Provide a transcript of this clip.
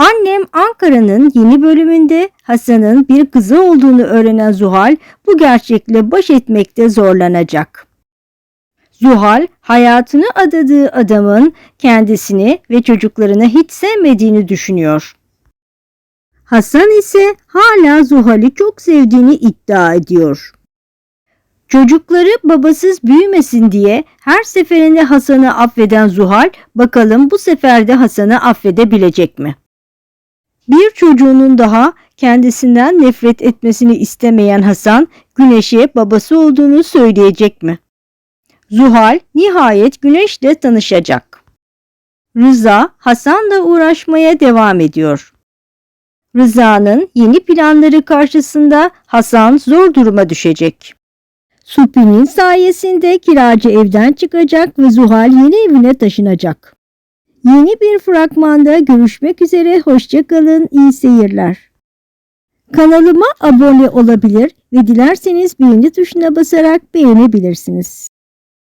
Annem Ankara'nın yeni bölümünde Hasan'ın bir kızı olduğunu öğrenen Zuhal bu gerçekle baş etmekte zorlanacak. Zuhal hayatını adadığı adamın kendisini ve çocuklarını hiç sevmediğini düşünüyor. Hasan ise hala Zuhal'i çok sevdiğini iddia ediyor. Çocukları babasız büyümesin diye her seferinde Hasan'ı affeden Zuhal bakalım bu sefer de Hasan'ı affedebilecek mi? Bir çocuğunun daha kendisinden nefret etmesini istemeyen Hasan Güneş'e babası olduğunu söyleyecek mi? Zuhal nihayet Güneş'le tanışacak. Rıza Hasan'la uğraşmaya devam ediyor. Rıza'nın yeni planları karşısında Hasan zor duruma düşecek. Supi'nin sayesinde kiracı evden çıkacak ve Zuhal yeni evine taşınacak. Yeni bir fragmanda görüşmek üzere hoşçakalın iyi seyirler. Kanalıma abone olabilir ve dilerseniz beğeni tuşuna basarak beğenebilirsiniz.